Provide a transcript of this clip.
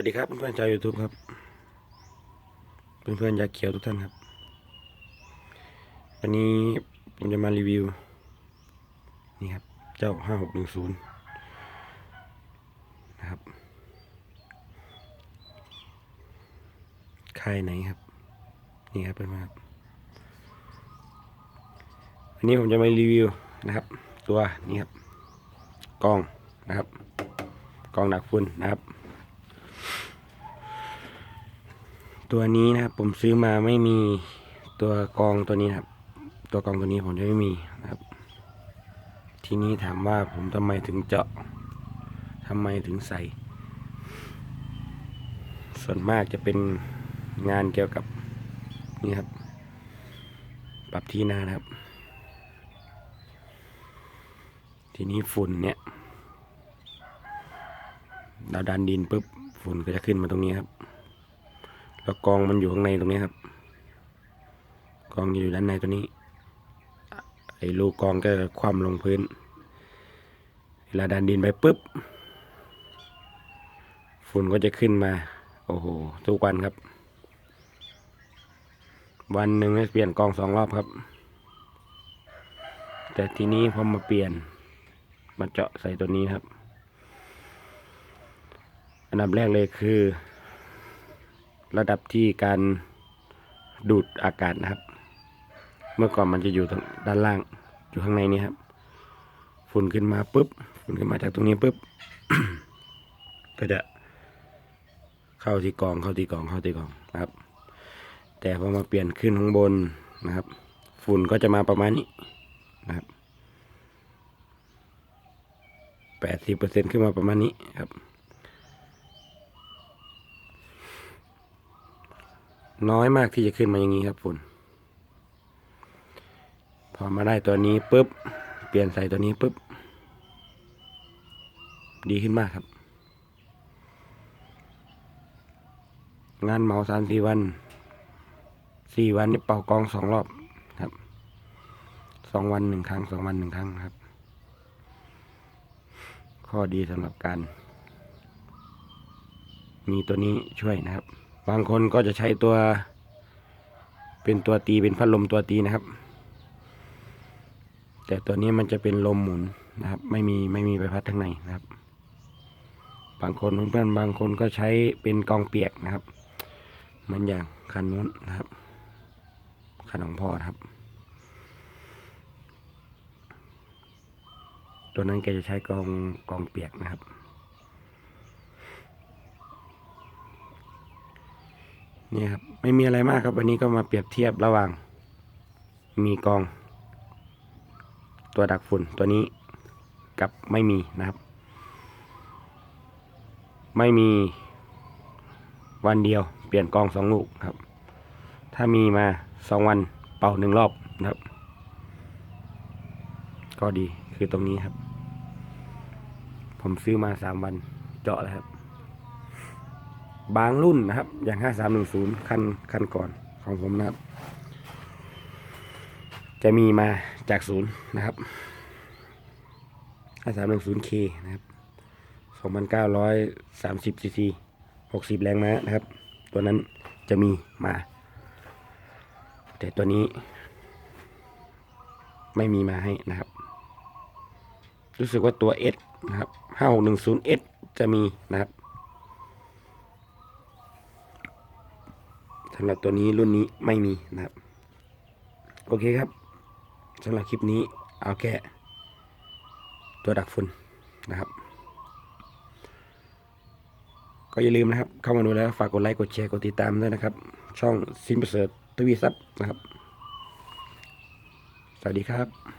วัสดีครับเพื่อนๆชาวยูทูบครับ เพื่อนๆยาเขียวทุกท่านครับ วันนี้ผมจะมารีวิว นี่ครับ เจ้าห้าหกหนึ่งศูนย์นะครับค่ายไหนครับ นี่ครับเพื่อนๆครับวันนี้ผมจะมารีวิวนะครับ ตัวนี้ครับกล้องนะครับกล้องดักฝุ่นนะครับ ตัวนี้นะครับผมซื้อมาไม่มีตัวกองตัวนี้นครับ ตัวกองตัวนี้ผมจะไม่มีนะครับ ทีนี้ถามว่าผมทำไมถึงเจาะทำไมถึงใส่ ส่วนมากจะเป็นงานเกี่ยวกับนี่ครับ ปรับที่นานะครับ ทีนี้ฝุ่นเนี่ยเราดันดินปุ๊บฝุ่นก็จะขึ้นมาตรงนี้ครับ แล้วกองมันอยู่ข้างในตรงนี้ครับ กองอยู่ด้านในตัวนี้ ไอ้ลูกกองก็คว่ำลงพื้น เวลาดันดินไปปุ๊บ ฝุ่นก็จะขึ้นมา โอ้โห ทุกวันครับ วันหนึ่งให้เปลี่ยนกองสองรอบครับ แต่ทีนี้พอมาเปลี่ยน มาเจาะใส่ตัวนี้ครับ อันดับแรกเลยคือ ระดับที่การดูดอากาศนะครับ เมื่อก่อนมันจะอยู่ทางด้านล่าง อยู่ข้างในนี้ครับ ฝุ่นขึ้นมาปุ๊บ ฝุ่นขึ้นมาจากตรงนี้ปุ๊บ ก็จะเข้าที่กอง เข้าที่กอง เข้าที่กองนะครับ แต่พอมาเปลี่ยนขึ้นข้างบนนะครับ ฝุ่นก็จะมาประมาณนี้นะครับแปดสิบเปอร์เซ็นขึ้นมาประมาณนี้ครับ น้อยมากที่จะขึ้นมาอย่างนี้ครับฝุ่น พอมาได้ตัวนี้ปุ๊บ เปลี่ยนใส่ตัวนี้ปุ๊บ ดีขึ้นมากครับ งานเหมาสามสี่วันสี่วันนี่เป่ากองสองรอบครับสองวันหนึ่งครั้งสองวันหนึ่งครั้งครับ ข้อดีสำหรับการ มีตัวนี้ช่วยนะครับ บางคนก็จะใช้ตัว เป็นตัวตีเป็นพัดลมตัวตีนะครับ แต่ตัวนี้มันจะเป็นลมหมุนนะครับ ไม่มีไม่มีใบพัดข้างในนะครับ บางคนเพื่อนบางคนก็ใช้เป็นกองเปียกนะครับ เหมือนอย่างคันนู้นนะครับคันของพ่อนะครับ ตัวนั้นแกจะใช้กองกองเปียกนะครับ นี่ครับไม่มีอะไรมากครับวันนี้ก็มาเปรียบเทียบระหว่าง มีกอง ตัวดักฝุ่นตัวนี้กับไม่มีนะครับ ไม่มีวันเดียวเปลี่ยนกองสองลูกครับ ถ้ามีมาสองวันเป่าหนึ่งรอบนะครับ ก็ดีคือตรงนี้ครับ ผมซื้อมาสามวันเจาะแล้วครับ บางรุ่นนะครับ อย่าง 5310 คันคันก่อนของผมนะครับ จะมีมาจากศูนย์นะครับ 5310K นะครับ 2,930ซีซี60 แรงม้านะครับ ตัวนั้นจะมีมา แต่ตัวนี้ ไม่มีมาให้นะครับ รู้สึกว่าตัว S นะครับ 5610S จะมีนะครับ สำหรับตัวนี้รุ่นนี้ไม่มีนะครับ โอเคครับสำหรับคลิปนี้เอาแค่ตัวดักฝุ่นนะครับ ก็อย่าลืมนะครับ เข้ามาดูแล้วฝากกดไลค์กดแชร์กดติดตามด้วยนะครับ ช่องซิมเปิลเซิร์ตทวีซับนะครับ สวัสดีครับ